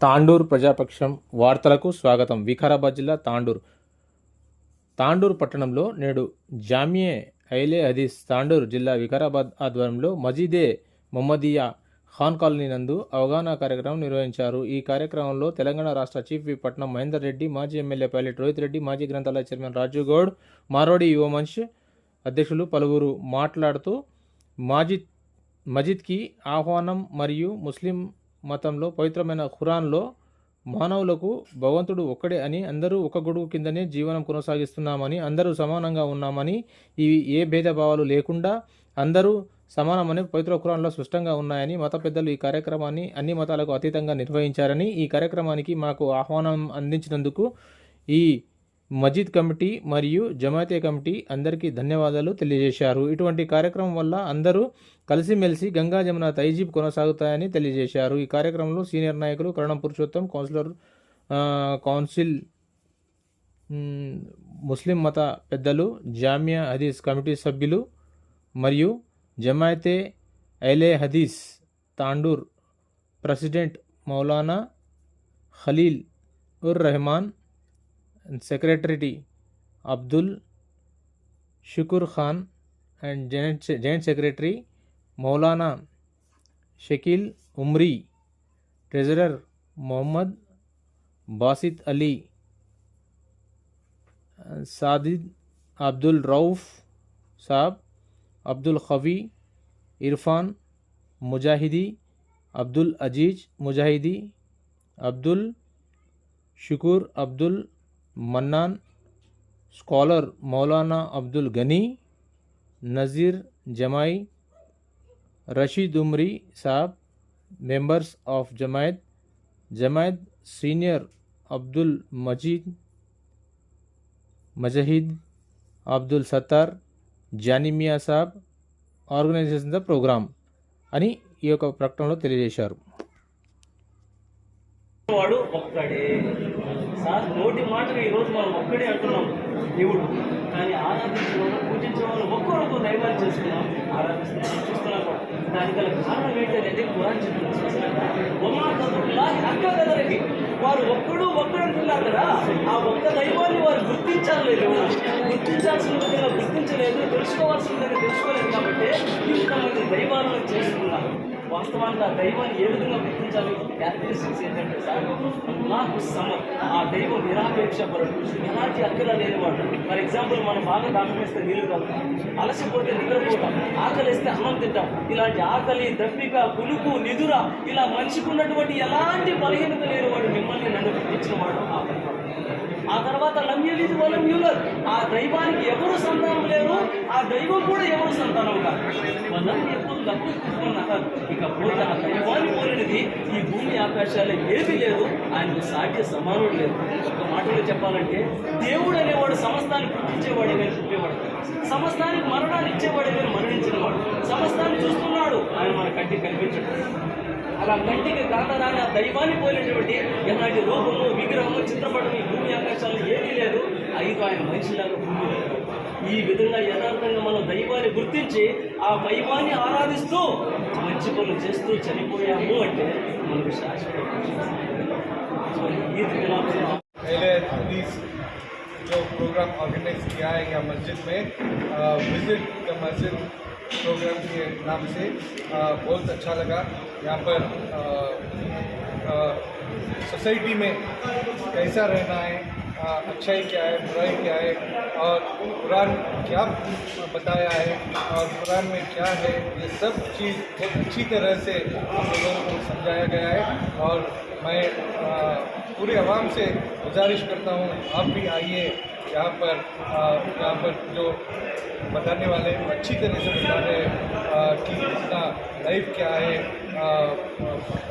తాండూర్ ప్రజాపక్షం వార్తలకు స్వాగతం. వికారాబాద్ జిల్లా తాండూర్. తాండూర్ పట్టణంలో నేడు జామియే ఐలే హదీస్ తాండూర్ జిల్లా వికారాబాద్ ఆధ్వర్యంలో మజీదే మొహమ్మదియా ఖాన్ కాలనీ నందు అవగాహన కార్యక్రమం నిర్వహించారు. ఈ కార్యక్రమంలో తెలంగాణ రాష్ట్ర చీఫ్ విప్ పట్నం మహేందర్ రెడ్డి మాజీ ఎమ్మెల్యే పైలట్ రోహిత్ రెడ్డి మాజీ గ్రంథాలయ చైర్మన్ రాజు గౌడ్ మారోడి యువ అధ్యక్షులు పలువురు మాట్లాడుతూ మాజిద్ మజిద్కి ఆహ్వానం మరియు ముస్లిం మతంలో పవిత్రమైన ఖురాన్లో మానవులకు భగవంతుడు ఒక్కడే అని అందరూ ఒక గొడుగు కిందనే జీవనం కొనసాగిస్తున్నామని అందరూ సమానంగా ఉన్నామని ఇవి ఏ భేదభావాలు లేకుండా అందరూ సమానమని పవిత్ర ఖురాన్లో స్పష్టంగా ఉన్నాయని మత పెద్దలు ఈ కార్యక్రమాన్ని అన్ని మతాలకు అతీతంగా నిర్వహించారని ఈ కార్యక్రమానికి మాకు ఆహ్వానం అందించినందుకు ఈ మజీద్ కమిటీ మరియు జమాతే కమిటీ అందరికీ ధన్యవాదాలు తెలియజేశారు. ఇటువంటి కార్యక్రమం వల్ల అందరూ కలిసిమెలిసి గంగా జమున తైజీబ్ కొనసాగుతాయని తెలియజేశారు. ఈ కార్యక్రమంలో సీనియర్ నాయకులు Karanam Purushottam councillor council Muslim మత పెద్దలు జామియా హదీస్ కమిటీ సభ్యులు మరియు Jamiat Ahle Hadees Tandur president Maulana Khalil Ur Rehman and secretary Abdul Shukur Khan and Joint, Secretary Maulana Shakil Umri, Treasurer Mohammad Basit Ali, Sadid Abdul Rauf Saab, Abdul khawi Irfan Mujahidi, Abdul Aziz Mujahidi, Abdul Shukur Abdul Abdul Mannan scholar Maulana Abdul Gani Nazir Jamai Rashid Umri Sahab members of Jamaat Jamaat senior Abdul Majeed Mujahid Abdul Sattar Janimiya Sahab organization the programme అని ఈ యొక్క ప్రకటనలో తెలియజేశారు వాడు ఒక్కడే sir నోటి మాటలు ఈరోజు మనం ఒక్కడే అంటున్నాం దేవుడు. కానీ ఆరాధించిన వాళ్ళు పూజించిన వాళ్ళు ఒక్కరొక్క దైవాన్ని చేసుకున్నాం ఆరాధిస్తున్నాం చూస్తున్నాం కూడా. దానికి గల కారణం ఏంటంటే కురాన్ చెప్తున్నాం చూసినాక బొమ్మ వారు ఒక్కడు ఒక్కడు అంటున్నారు కదా ఆ ఒక్క దైవాన్ని వారు గుర్తించలేదు. గుర్తించాల్సిన విధంగా గుర్తించలేదు తెలుసుకోవాల్సిన విధంగా తెలుసుకోలేదు కాబట్టి ఇంతమంది దైవాలను చేసుకున్నారు. వాస్తవానికి ఆ దైవాన్ని ఏ విధంగా గుర్తించాలి? క్యారెక్టరిస్టిక్స్ ఏంటంటే సార్ నాకు సమర్ ఆ దైవం నిరాపేక్ష పరుడు ఎలాంటి అక్కర లేనివాడు ఫర్ ఎగ్జాంపుల్ మనం బాగా దాహమేస్తే నీళ్ళు తాగుతాం అలసిపోతే నిద్రపోతాం ఆకలిస్తే అన్నం తింటాం. ఇలాంటి ఆకలి దప్పిక కులుకు నిదుర ఇలా మనిషికి ఉన్నటువంటి ఎలాంటి బలహీనత లేనివాడు మిమ్మల్ని నన్ను గుర్తించిన వాడు ఆ దైవం. ఆ తర్వాత ఇది వల్ల మ్యూలర్. ఆ దైవానికి ఎవరు సంతానం లేరు ఆ దైవం కూడా ఎవరు సంతానం కాదు. మనం ఎప్పుడు లఘు ఇక పోతే ఆ దైవాన్ని పోలినది ఈ భూమి ఆకాశాల్లో ఏమీ లేదు ఆయనకు సాధ్య సమానుడు లేదు. ఒక మాటలో చెప్పాలంటే దేవుడు అనేవాడు సమస్తాన్ని పుట్టించేవాడే కానీ పుట్టేవాడు సమస్తానికి మరణాన్ని ఇచ్చేవాడే కానీ మరణించినవాడు. సమస్తాన్ని చూస్తున్నాడు ఆయన మన కంటికి కనిపించడం. అలా కంటికి కాంతరాని ఆ దైవాన్ని పోలినటువంటి ఎలాంటి రూపము విగ్రహము చిత్రపటం ఈ భూమి ఆకాశాలు ఏమీ లేదు ఐదు ఆయన మనిషిలాగా భూమి లేదు. ఈ విధంగా యథార్థంగా మనం దైవాన్ని గుర్తించి ఆ దైవాన్ని ఆరాధిస్తూ మంచి పనులు చేస్తూ చనిపోయాము అంటే మనకు శాశ్వత సో ఈ దినాలు पहले हदीस जो प्रोग्राम ऑर्गेनाइज किया है यहाँ मस्जिद में विजिट द मस्जिद प्रोग्राम के नाम से बहुत अच्छा लगा। यहाँ पर सोसाइटी में कैसा रहना है अच्छाई क्या है बुराई क्या है, और कुरान क्या बताया है, और कुरान में क्या है, ये सब चीज़ बहुत अच्छी तरह से हम लोगों को समझाया गया है। और मैं पूरे आवाम से गुजारिश करता हूँ, आप भी आइए यहाँ पर यहाँ पर जो बताने वाले हैं, अच्छी तरह से बता रहे हैं कि अपना लाइफ क्या है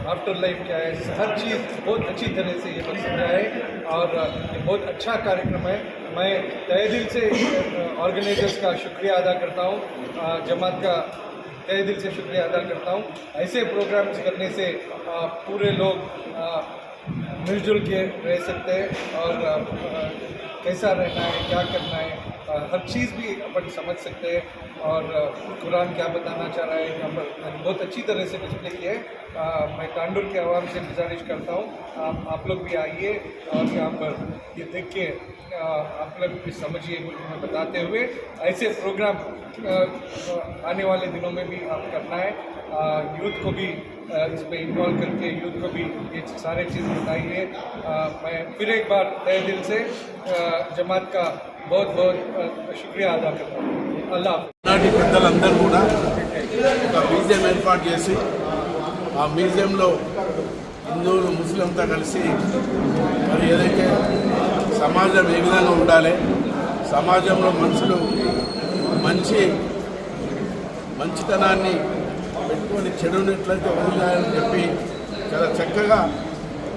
आफ्टर लाइफ क्या है हर चीज़ बहुत अच्छी तरह से ये लोग समझाए और ये बहुत अच्छा कार्यक्रम है। मैं तय दिल से ऑर्गेनाइजर्स का शुक्रिया अदा करता हूँ जमात का तय दिल से शुक्रिया अदा करता हूँ। ऐसे प्रोग्राम्स करने से पूरे लोग मिलजुल के रह सकते हैं और कैसा रहना है, क्या करना है हर चीज़ भी अपन समझ सकते हैं और कुरान क्या बताना चाह रहा है यहाँ पर बहुत अच्छी तरह से डिस्प्ले किया है। मैं तांडुल के आवाम से गुजारिश करता हूँ, आप आप लोग भी आइए और यहाँ पर ये देख के आप लोग भी समझिए मैं बताते हुए। ऐसे प्रोग्राम आने वाले दिनों में भी आप करना है। यूथ को भी इसमें इन्वॉल्व करके यूथ को भी ये सारे चीज़ बताइए अ, मैं फिर एक बार तय दिल से अ, जमात का बहुत बहुत अ, शुक्रिया अदा करता हूँ अल्लाह हाफ़िज़ నాటి పెద్దలందరూ కూడా ఒక మ్యూజియం ఏర్పాటు చేసి ఆ మ్యూజియంలో హిందువులు ముస్లింతో కలిసి మరి ఏదైతే సమాజం ఏ విధంగా ఉండాలి సమాజంలో మనుషులు మంచి మంచితనాన్ని పెట్టుకొని చెడుని ఎట్లయితే వదిలేయాలని చెప్పి చాలా చక్కగా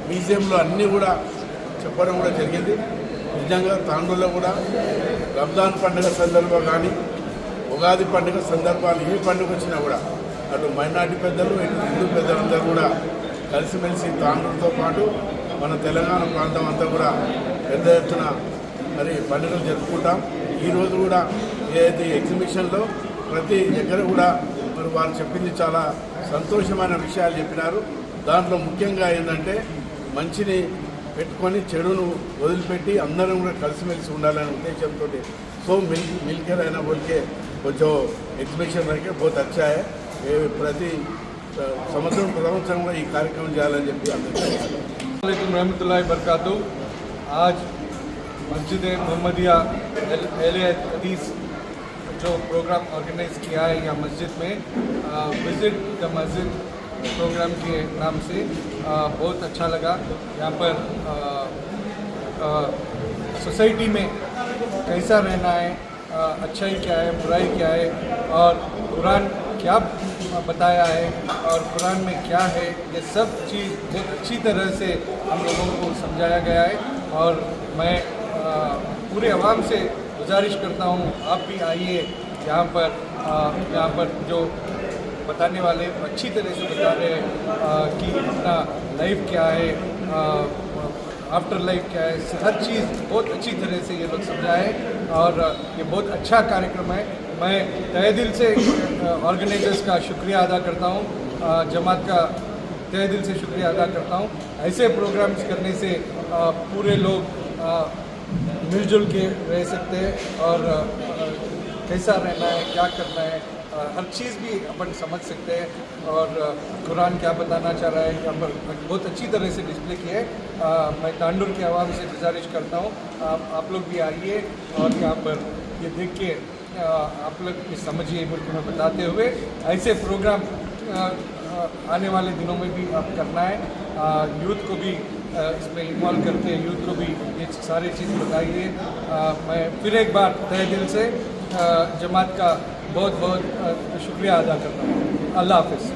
మ్యూజియంలో అన్నీ కూడా చెప్పడం కూడా జరిగింది. నిజంగా తాండూరులో కూడా రంజాన్ పండుగ సందర్భం కానీ ఉగాది పండుగ సందర్భాలు ఏ పండుగ వచ్చినా కూడా అటు మైనార్టీ పెద్దలు ఇటు హిందూ పెద్దలందరూ కూడా కలిసిమెలిసి తాండూరుతో పాటు మన తెలంగాణ ప్రాంతం అంతా కూడా పెద్ద ఎత్తున మరి పండుగలు జరుపుకుంటాం. ఈరోజు కూడా ఏదైతే ఎగ్జిబిషన్లో ప్రతి దగ్గర కూడా వారు చెప్పింది చాలా సంతోషమైన విషయాలు చెప్పినారు. దాంట్లో ముఖ్యంగా ఏంటంటే మంచిని పెట్టుకొని చెడును వదిలిపెట్టి అందరం కూడా కలిసిమెలిసి ఉండాలనే ఉద్దేశంతో సో మిల్ మిల్కర్ అయినా పోలికే కొంచెం ఎగ్జిబిషన్ వరకే బోత్ వచ్చాయి. ప్రతి సంవత్సరం సంవత్సరం కూడా ఈ కార్యక్రమం చేయాలని చెప్పి అందరికీ రహమతుల్లాహి బర్కాతు ఆజ్ మంచిదే మొహమ్మదియా ఎల్ హదీస్ जो प्रोग्राम ऑर्गेनाइज किया है यहाँ मस्जिद में विज़िट द मस्जिद प्रोग्राम के नाम से आ, बहुत अच्छा लगा। यहाँ पर सोसाइटी में कैसा रहना है आ, अच्छाई क्या है बुराई क्या है और कुरान क्या बताया है और कुरान में क्या है ये सब चीज़ बहुत अच्छी तरह से हम लोगों को समझाया गया है। और मैं आ, पूरे आवाम से गुजारिश करता हूँ, आप भी आइए यहाँ पर यहाँ पर जो बताने वाले अच्छी तरह से बता रहे हैं कि अपना लाइफ क्या है आफ्टर लाइफ क्या है हर चीज़ बहुत अच्छी तरह से ये लोग समझाए और ये बहुत अच्छा कार्यक्रम है। मैं तय दिल से ऑर्गेनाइजर्स का शुक्रिया अदा करता हूँ जमात का तय दिल से शुक्रिया अदा करता हूँ। ऐसे प्रोग्राम्स करने से पूरे लोग मिलजुल के रह सकते हैं और कैसा रहना है, क्या करना है हर चीज़ भी अपन समझ सकते हैं। और कुरान क्या बताना चाह रहा है, यहाँ पर बहुत अच्छी तरह से डिस्प्ले किया है। मैं तांडुर के आवाम से गुजारिश करता हूँ। आप आप लोग भी आइए और यहाँ पर ये देख के आप लोग भी समझिए मुल्क में बताते हुए। ऐसे प्रोग्राम आने वाले दिनों में भी आप करना है। यूथ को भी इसमें इन्वॉल्व करते हैं यूथ को भी ये सारी चीज़ बताइए। मैं फिर एक बार तय दिल से जमात का बहुत बहुत शुक्रिया अदा करता हूँ। अल्लाह हाफिज़।